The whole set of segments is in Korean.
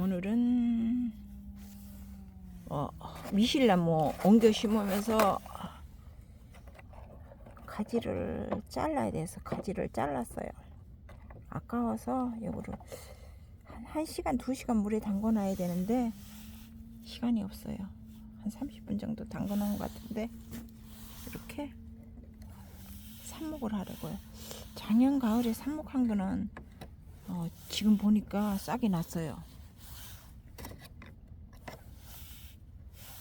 오늘은 어, 미실나무 옮겨 심으면서 가지를 잘라야 돼서 가지를 잘랐어요. 아까워서 이거를 한 1시간, 2시간 물에 담궈 놔야 되는데 시간이 없어요. 한 30분 정도 담궈 놓은 것 같은데 이렇게 삽목을 하려고요. 작년 가을에 삽목한 거는 어, 지금 보니까 싹이 났어요.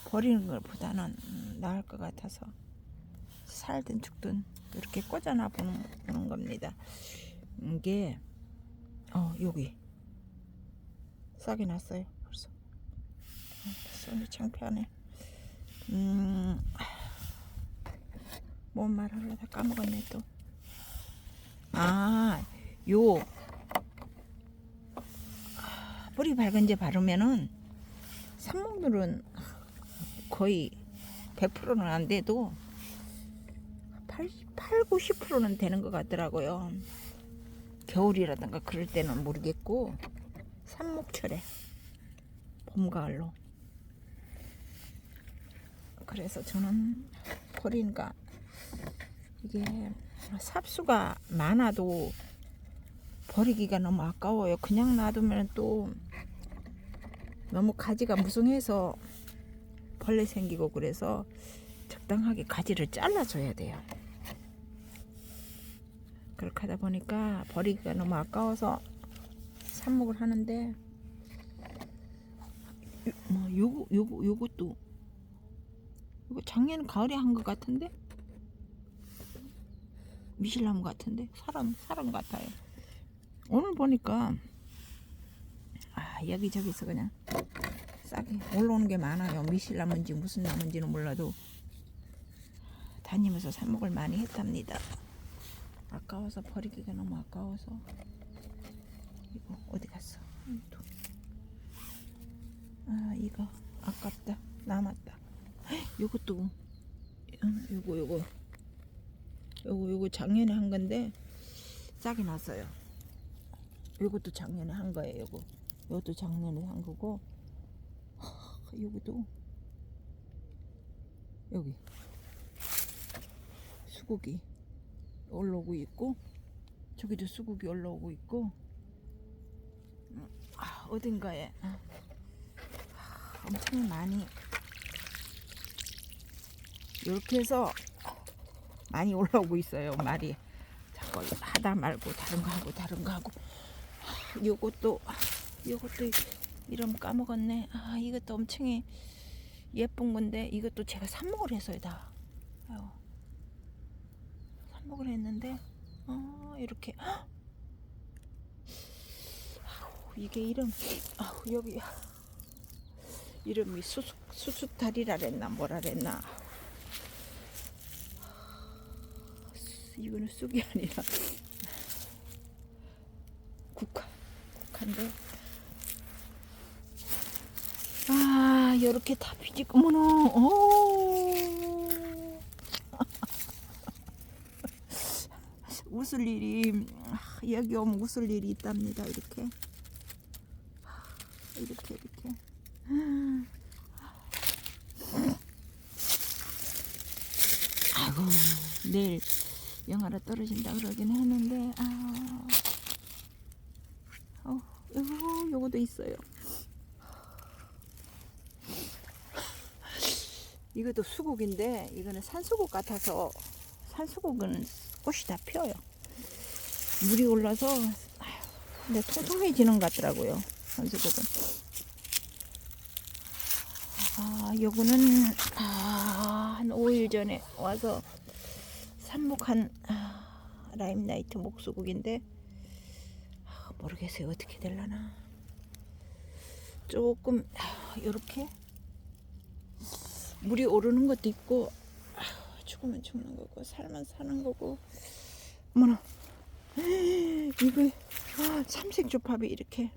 버리는 것보다는 음, 나을 것 같아서 살든 죽든 이렇게 꽂아놔 보는, 보는 겁니다. 이게 어 여기 싹이 났어요. 벌써 어, 손이 창피하네. 음, 뭔 말하려다 까먹었네 또. 아, 요 뿌리 밝은제 바르면은 산목들은 거의 100%는 안 돼도 80, 8, 90%는 되는 것 같더라고요. 겨울이라든가 그럴 때는 모르겠고 산목철에 봄 가을로 그래서 저는 버리니까 이게 삽수가 많아도 버리기가 너무 아까워요. 그냥 놔두면 또 너무 가지가 무성해서 벌레 생기고 그래서 적당하게 가지를 잘라줘야 돼요. 그렇게 하다 보니까 버리기가 너무 아까워서 삽목을 하는데 요- 뭐 요거 요거 요것도 이거 작년 가을에 한 것 같은데 미실나무 같은데 사람 사람 같아요. 오늘 보니까 아 여기저기서 그냥 싹이 올라오는 게 많아요. 미실 나무인지 무슨 나무인지는 몰라도 다니면서 삽목을 많이 했답니다. 아까워서 버리기가 너무 아까워서 이거 어디 갔어? 음, 또. 아 이거 아깝다 남았다. 헉, 요것도 음, 요거 요거 요거 작년에 한 건데 싹이 났어요. 요것도 작년에 한 거예요. 요거 요것도 작년에 한 거고 하, 요것도. 여기. 수국이 올라오고 있고 저기도 수국이 올라오고 있고. 음, 아, 어딘가에. 아, 엄청 많이. 이렇게 해서 많이 올라오고 있어요 말이. 자꾸 하다 말고 다른 거 하고 다른 거 하고. 아, 요것도 아, 요것도 이름 까먹었네. 아 이것도 엄청 예쁜 건데 이것도 제가 삽목을 해서요 다. 아유, 삽목을 했는데 어 이렇게. 헉! 아우, 이게 이름. 아우 여기. 이름이 수수 수수다리라 그랬나 뭐라 그랬나. 이거는 쑥이 아니라. 국화 국화인데 아 이렇게 다 비지구먼어. 오 웃을 일이 아, 여기 오면 웃을 일이 있답니다 이렇게. 아, 이렇게 이렇게. 아이고 내일 영하라 떨어진다 그러긴 했는데 아. 어, 요거 요거도 있어요 이것도 수국인데 이거는 산수국 같아서 산수국은 꽃이 다 피어요. 물이 올라서 근데 통통해지는 것 같더라고요 산수국은. 아 요거는 아, 한 5일 전에 와서 삽목한 아, 라임나이트 목수국인데 아, 모르겠어요. 어떻게 될라나. 조금 이렇게 물이 오르는 것도 있고 아, 죽으면 죽는 거고 살면 사는 거고. 어머나. 이거 아, 삼색조팝이 이렇게.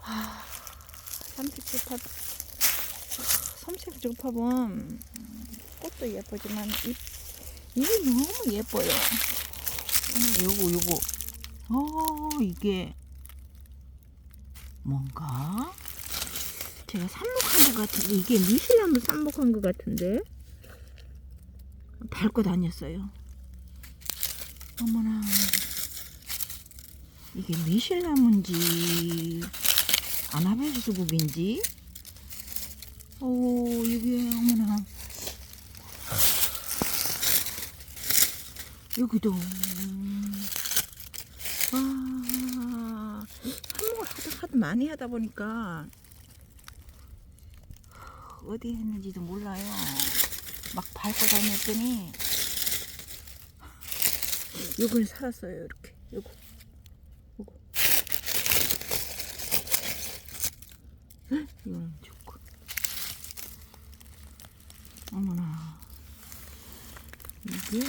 아, 삼색조팝 삼색조팝은 꽃도 예쁘지만 잎, 잎이 너무 예뻐요. 요거 요거. 어 이게 뭔가 제가 삽목한 것 같은데 이게 미실나무 삽목한 것 같은데? 밟고 다녔어요. 어머나. 이게 미실나무인지 아나베스 수국인지? 오 이게 어머나. 여기도. 와 한목을 하도 하도 많이 하다 보니까 어디 했는지도 몰라요. 막 밟고 다녔더니 요건 살았어요 이렇게. 요거. 요거. 헉, 이거는 좋고. 어머나. 이게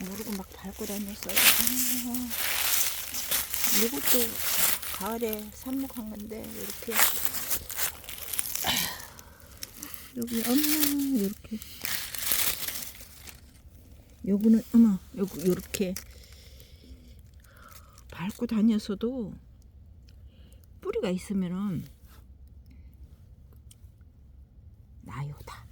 모르고 막 밟고 다녔어요. 아, 이것도 가을에 삽목한 건데 이렇게. 여기 어머나 이렇게. 요거는 어머 요거 요렇게. 밟고 다녔어도 뿌리가 있으면은 나요 다